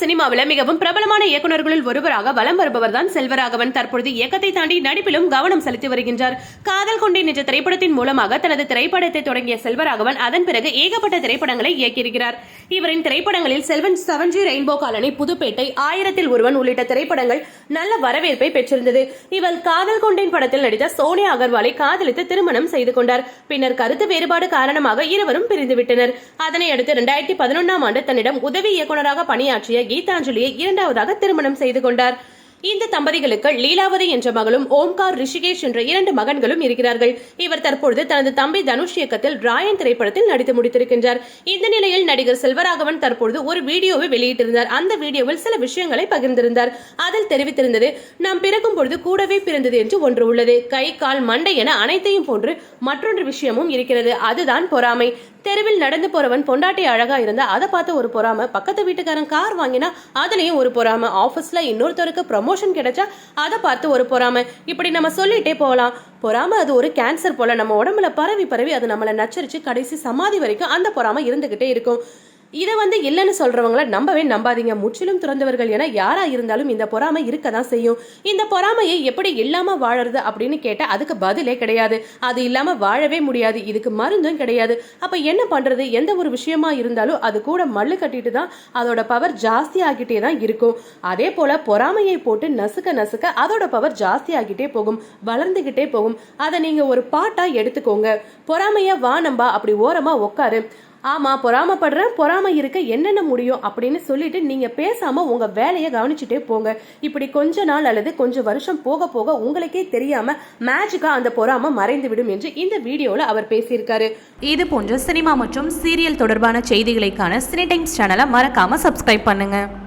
சினிமாவில் மிகவும் பிரபலமான இயக்குநர்களில் ஒருவராக வலம் வருபவர் தான் செல்வராகவன். தற்பொழுது இயக்கத்தை தாண்டி நடிப்பிலும் கவனம் செலுத்தி வருகின்றார். காதல் கொண்டேன் என்ற திரைப்படத்தின் மூலமாக தனது திரைப்படத்தை தொடங்கிய செல்வராகவன் அதன் பிறகு ஏகப்பட்ட திரைப்படங்களை இயக்கியிருக்கிறார். இவரின் திரைப்படங்களில் Selvan seven G rainbow colony Pudhupettai Aayirathil Oruvan உள்ளிட்ட திரைப்படங்கள் நல்ல வரவேற்பை பெற்றிருந்தது. இவர் காதல் கொண்டேன் படத்தில் நடித்த சோனியா அகர்வாலை காதலித்து திருமணம் செய்து கொண்டார். பின்னர் கருத்து வேறுபாடு காரணமாக இருவரும் பிரிந்துவிட்டனர். அதனை அடுத்து இரண்டாயிரத்தி பதினொன்றாம் ஆண்டு தன்னிடம் உதவி இயக்குனராக பணியாற்றிய கீதாஞ்சலியை இரண்டாவதாக திருமணம் செய்து கொண்டார். இந்த தம்பதிகளுக்கு லீலாவதி என்ற மகளும் ஓம்கார் ரிஷிகேஷ் என்ற இரண்டு மகன்களும் இருக்கிறார்கள். இவர் தற்பொழுது தனது தம்பி தனுஷ் இயக்கத்தில் ராயன் திரைப்படத்தில் நடித்து முடித்திருக்கின்றார். இந்த நிலையில் நடிகர் செல்வராகவன் தற்பொழுது ஒரு வீடியோவை வெளியிட்டிருந்தார். அந்த வீடியோவில் சில விஷயங்களை பகிர்ந்திருந்தார். அதில் தெரிவித்திருந்தது நாம் பிறக்கும் பொழுது கூடவே பிறந்தது என்று ஒன்று உள்ளது. கை கால் மண்டை என அனைத்தையும் போன்று மற்றொன்று விஷயமும் இருக்கிறது. அதுதான் பொறாமை. தெருவில் நடந்து போறவன் பொண்டாட்டி அழகா இருந்தா அதை பார்த்து ஒரு பொறாமை. பக்கத்து வீட்டுக்காரன் கார் வாங்கினா அதுலயும் ஒரு பொறாமை. ஆபீஸ்ல இன்னொருத்தருக்கு ப்ரமோஷன் கிடைச்சா அதை பார்த்து ஒரு பொறாமை. இப்படி நம்ம சொல்லிட்டே போகலாம். பொறாம அது ஒரு கேன்சர் போல நம்ம உடம்புல பரவி பரவி அது நம்மளை நச்சரிச்சு கடைசி சமாதி வரைக்கும் அந்த பொறாம இருந்துகிட்டே இருக்கும். இதை வந்து இல்லைன்னு சொல்கிறவங்கள நம்பவே நம்பாதீங்க. முற்றிலும் துறந்தவர்கள் என யாரா இருந்தாலும் இந்த பொறாமை இருக்க தான் செய்யும். இந்த பொறாமையை எப்படி இல்லாம வாழறது அப்படின்னு கேட்டா அதுக்கு பதிலே கிடையாது. அது இல்லாம வாழவே முடியாது. இதுக்கு மருந்தும் கிடையாது. அப்ப என்ன பண்றது? எந்த ஒரு விஷயமா இருந்தாலும் அது கூட மல்லு கட்டிட்டு தான் அதோட பவர் ஜாஸ்தி ஆகிட்டே தான் இருக்கும். அதே போல பொறாமையை போட்டு நசுக்க நசுக்க அதோட பவர் ஜாஸ்தி ஆகிட்டே போகும். வளர்ந்துகிட்டே போகும். அதை நீங்க ஒரு பாட்டா எடுத்துக்கோங்க. பொறாமைய வா நம்பா. அப்படி ஓரமா உட்காரு ஆமாம் பொறாமப்படுறேன் பொறாமை இருக்க என்னென்ன முடியும் அப்படின்னு சொல்லிட்டு நீங்கள் பேசாமல் உங்கள் வேலையை கவனிச்சுட்டே போங்க. இப்படி கொஞ்ச நாள் அல்லது கொஞ்சம் வருஷம் போக போக உங்களுக்கே தெரியாமல் மேஜிக்காக அந்த பொறாமை மறைந்து விடும் என்று இந்த வீடியோவில் அவர் பேசியிருக்காரு. இது போன்ற சினிமா மற்றும் சீரியல் தொடர்பான செய்திகளைக்கான சினி டைம்ஸ் சேனலை மறக்காமல் சப்ஸ்கிரைப் பண்ணுங்க.